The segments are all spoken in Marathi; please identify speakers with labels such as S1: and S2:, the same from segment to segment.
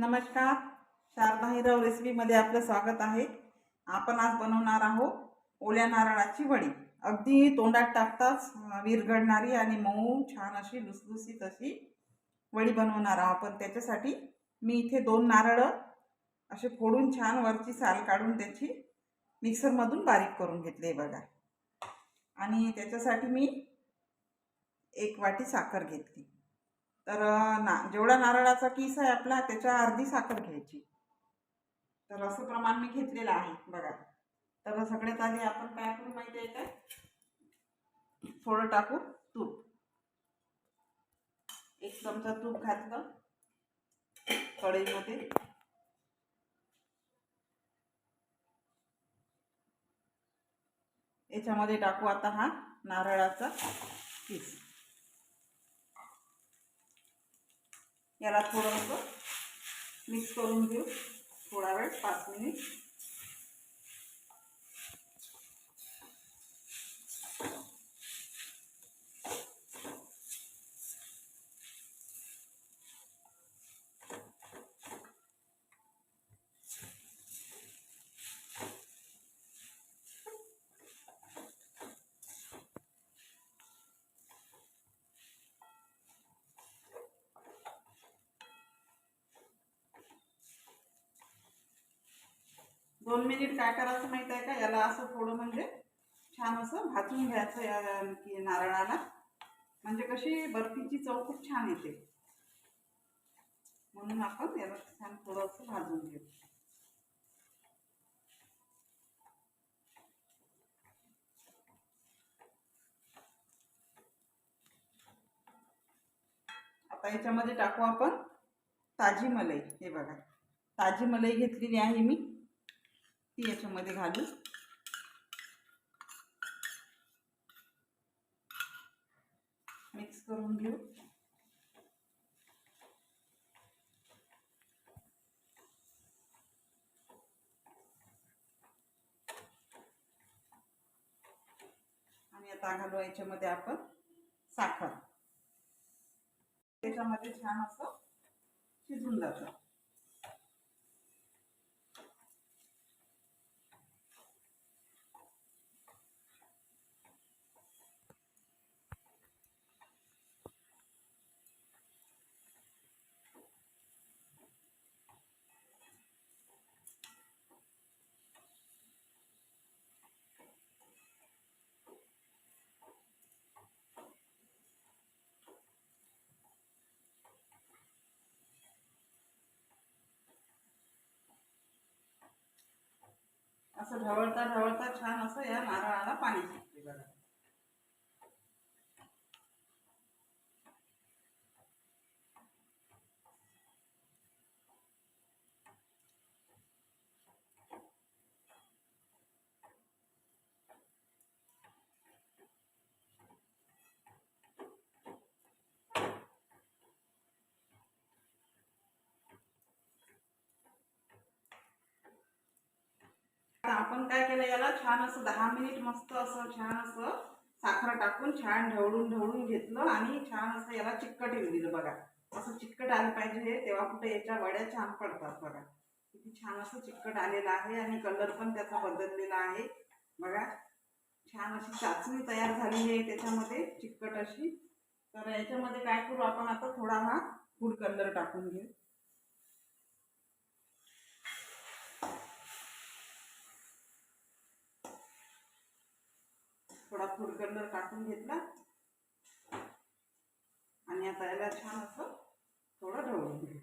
S1: नमस्कार शारदा हिरव रेसिपीमध्ये आपलं स्वागत आहे. आपण आज बनवणार आहोत ओल्या नारळाची वडी. अगदी तोंडात टाकताच विरघडणारी विरघळणारी आणि मऊ छान अशी लुसलुसीत अशी वडी बनवणार आहोत पण त्याच्यासाठी मी इथे दोन नारळं असे फोडून छान वरची साल काढून त्याची मिक्सरमधून बारीक करून घेतले बघा. आणि त्याच्यासाठी मी एक वाटी साखर घेतली. तर ना जेवढा नारळाचा किस आहे आपला त्याच्या अर्धी साखर घ्यायची. तर असं प्रमाण मी घेतलेलं आहे बघा. तर सगळ्यात आधी आपण काय करू माहिती आहे काय? थोडं टाकू तूप. एक चमचा तूप घातलं. कढईमध्ये. याच्यामध्ये टाकू आता हा नारळाचा किस. याला थोडंसं मिक्स करून घेऊ. थोडा वेळ पाच मिनिट दोन मिनिट काय करायचं माहीत आहे का? याला असं थोडं म्हणजे छान असं भाजून घ्यायचं या नारळाला. म्हणजे कशी बर्फीची चव खूप छान येते. म्हणून आपण याला छान थोडं असं भाजून घेऊ. आता याच्यामध्ये टाकू आपण ताजी मलाई. हे बघा. ताजी मलाई घेतलेली आहे मी. ती याच्यामध्ये घालू. मिक्स करून घेऊ. आणि आता घालू याच्यामध्ये आपण साखर. त्याच्यामध्ये छान असं शिजून जातं. असं ढवळता ढवळता छान असं या नारळाला पाणी सुटते बघा तर आपण काय केलं याला? छान असं दहा मिनिट मस्त असं छान असं साखर टाकून छान ढवळून ढवळून घेतलं आणि छान असं याला चिकट येऊ दिलं बघा. असं चिकट आलं पाहिजे हे तेव्हा कुठे याच्या वड्या छान पडतात बघा. किती छान असं चिकट आलेलं आहे आणि कलर पण त्याचा बदललेला आहे. बघा छान अशी चाचणी तयार झालेली आहे त्याच्यामध्ये चिकट अशी. तर याच्यामध्ये काय करू आपण आता? थोडा हा फूड कलर टाकून घेऊ थोडा फूड कलर टाकून घेतला. आणि आता याला छान असं थोडं ढवळून घेऊ.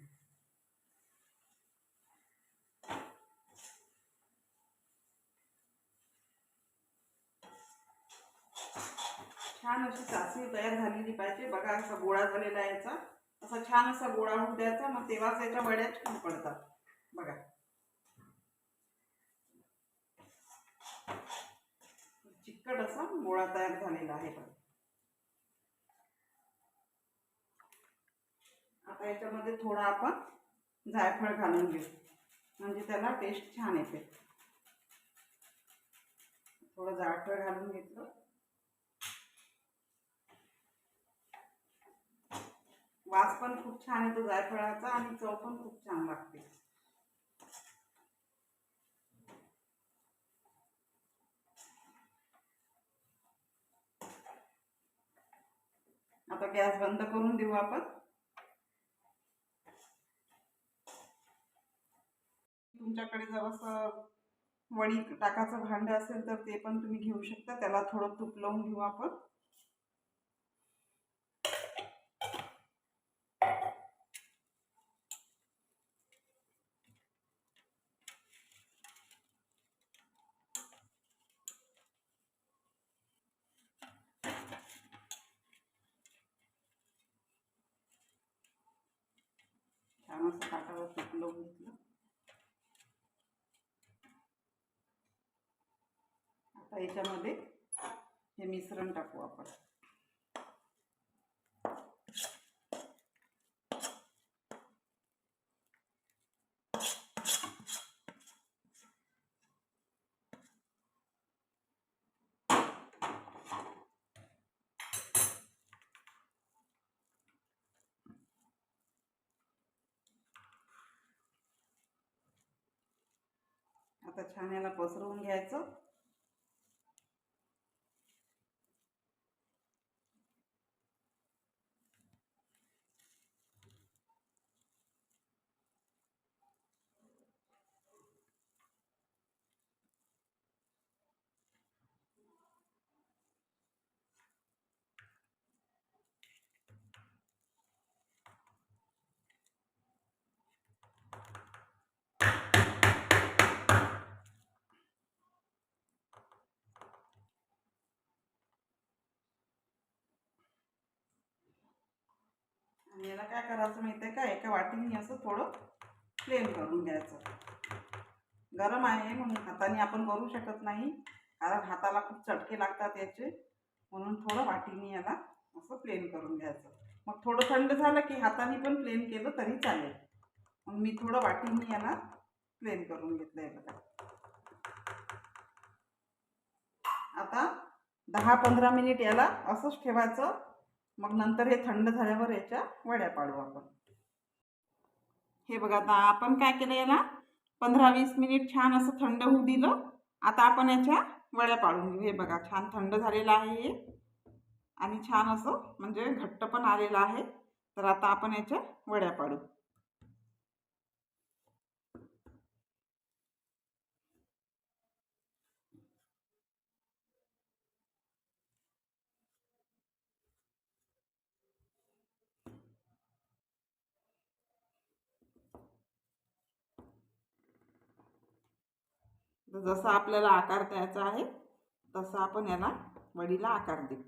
S1: छान अशी चाचणी तयार झालेली पाहिजे. बघा असा गोळा झालेला आहे याचा. असा छान असा गोळा होऊ द्यायचा मग तेव्हाच याच्या वड्या छान पडतात. बघा. चिकट असा मुळा तयार झालेला आहे आता याच्यामध्ये थोडा आपण जायफळ घालून घेऊ. म्हणजे त्याला टेस्ट छान येते. थोडं जायफळ घालून घेतलं. वास पण खूप छान येतो जायफळाचा आणि चव पण खूप छान लागते. आता गॅस बंद करून देऊ आपण. तुमच्याकडे जर असं वडी टाकाचं भांडं असेल तर ते पण तुम्ही घेऊ शकता. त्याला थोडं तूप लावून घेऊ आपण. छान असं ताटावर तूप लावून घेतलं. आता याच्यामध्ये हे मिश्रण टाकू आपण आता छान याला पसरवून घ्यायचं. आणि याला काय करायचं माहिती आहे का? एका वाटीने असं थोडं प्लेन करून घ्यायचं. गरम आहे म्हणून हाताने आपण करू शकत नाही. कारण हाताला खूप चटके लागतात याचे. म्हणून थोडं वाटीने याला असं प्लेन करून घ्यायचं. मग थोडं थंड झालं की हाताने पण प्लेन केलं तरी चालेल. मग मी थोडं वाटीने याला प्लेन करून घेतलं आहे बघा. आता दहा पंधरा मिनिट याला असंच ठेवायचं. मग नंतर हे थंड झाल्यावर याच्या वड्या पाडू आपण. हे बघा आता आपण काय केलं याला? पंधरा वीस मिनिट छान असं थंड होऊ दिलं. आता आपण याच्या वड्या पाडून घेऊ. हे बघा छान थंड झालेलं आहे हे. आणि छान असं म्हणजे घट्ट पण आलेलं आहे. तर आता आपण याच्या वड्या पाडू. तर जसा आपल्याला आकार द्यायचा आहे तसा आपण याला वडीला आकार देऊ.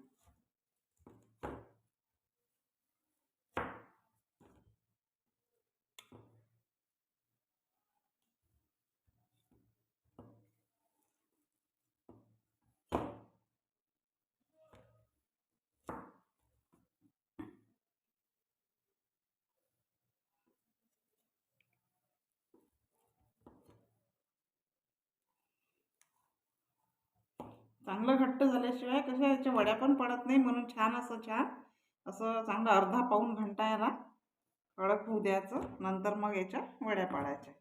S1: चांगलं घट्ट झाल्याशिवाय कशा याच्या वड्या पण पडत नाही म्हणून छान असं छान असं चांगलं अर्धा पाऊण घंटा याला कडक होऊ द्यायचं. नंतर मग याच्या वड्या पाडायच्या.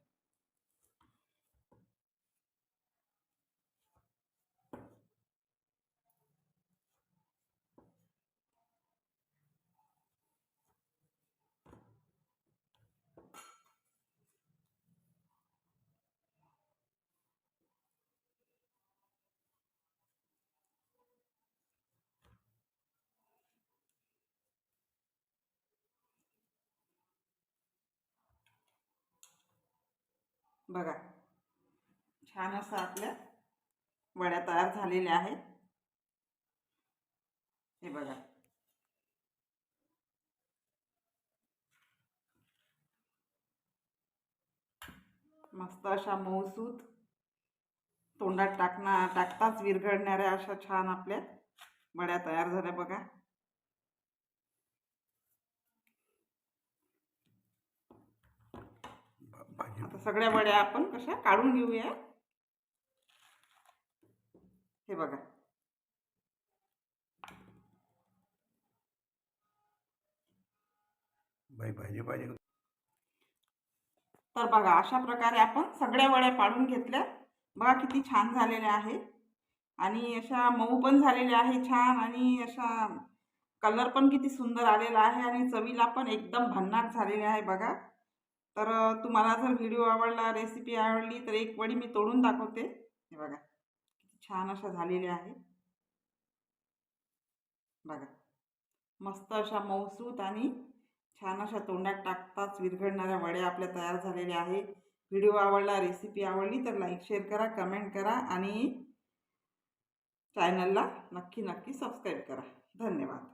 S1: बघा. छान असं आपल्या वड्या तयार झालेल्या आहेत. हे बघा. मस्त अशा मऊसूत तोंडात टाकणा टाकताच विरघळणाऱ्या अशा छान आपल्या वड्या तयार झाल्या बघा. आता सगळ्या वड्या आपण कशा काढून घेऊया. हे बघा.
S2: बाई भाजी पाहिजे.
S1: तर बघा अशा प्रकारे आपण सगळ्या वड्या पाडून घेतल्या. बघा किती छान झालेल्या आहे आणि अशा मऊ पण झालेल्या आहे छान. आणि अशा कलर पण किती सुंदर आलेला आहे. आणि चवीला पण एकदम भन्नाट झालेले आहे बघा. तर तुम्हाला जर व्हिडिओ आवडला रेसिपी आवडली तर एक वडी मी तोडून दाखवते. हे बघा किती छान अशा झालेल्या आहे बघा मस्त अशा मौसूत आणि छान अशा तोंडात टाकताच विरघळणाऱ्या वड्या आपल्या तयार झालेल्या आहे व्हिडिओ आवडला रेसिपी आवडली तर लाईक शेअर करा कमेंट करा आणि चॅनलला नक्की नक्की सबस्क्राईब करा. धन्यवाद.